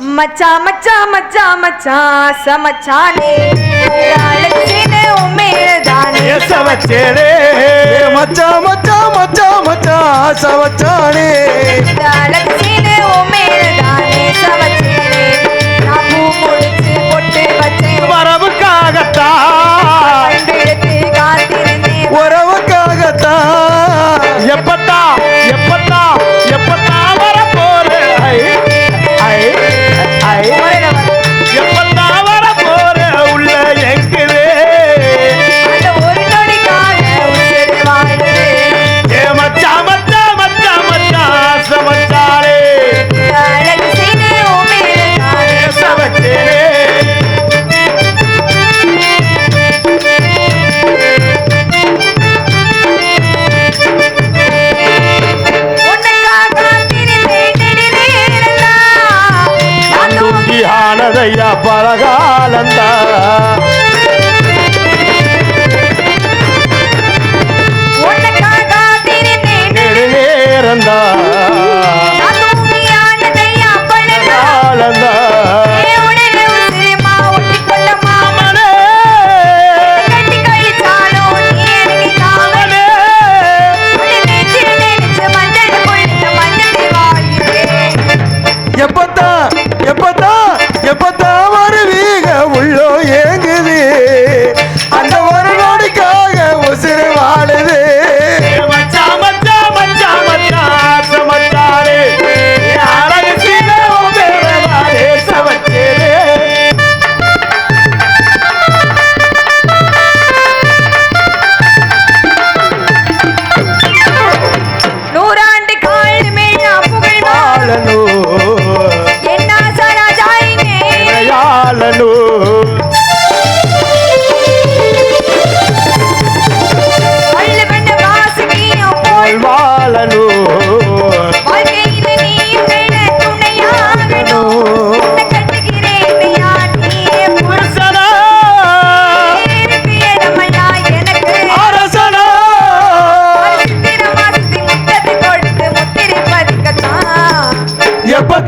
மச்சா மச்சா மச்சா மச்சா சமச்சானே. அழைச்சேனே உமேதானே சமச்சேனே. மச்சா மச்சா மச்சா மச்சா சமச்சானே. பழகாலந்தா நேரந்தா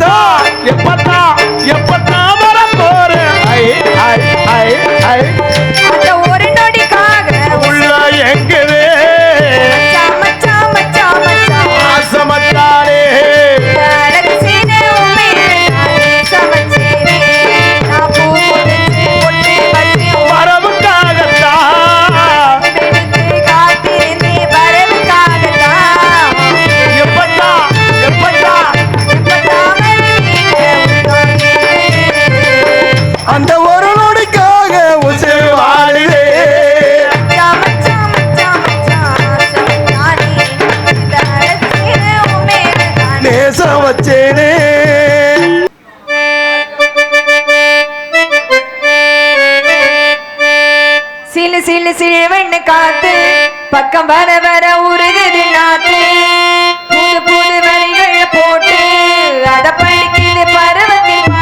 எப்பட்டா எப்பட்டா எப்பட்டா வரப்போறேன்? ஐ ஐ ஐ ஐ வச்சேனே. சிலு சிலு சிலுவெண்ணு காத்து பக்கம் வர வர உருகுது நாத்து. புது புது வரிகள் போட்டு அத படிக்குது பருவத்தில்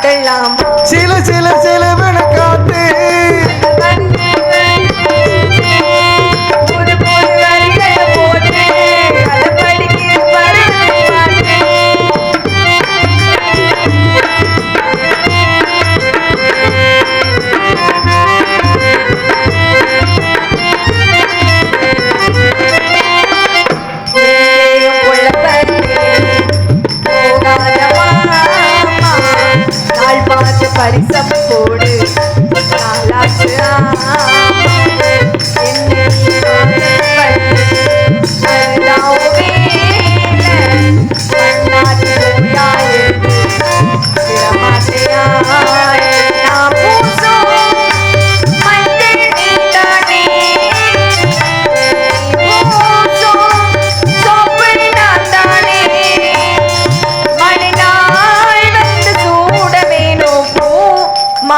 பார்க்கலாம் சில சில சில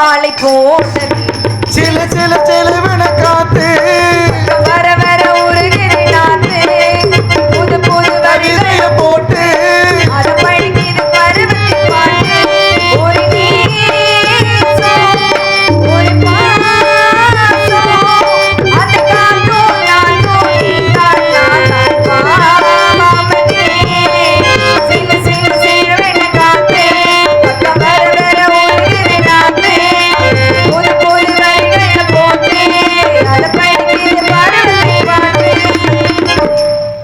மாலை போட்டது சில சில சிலுவன காத்து.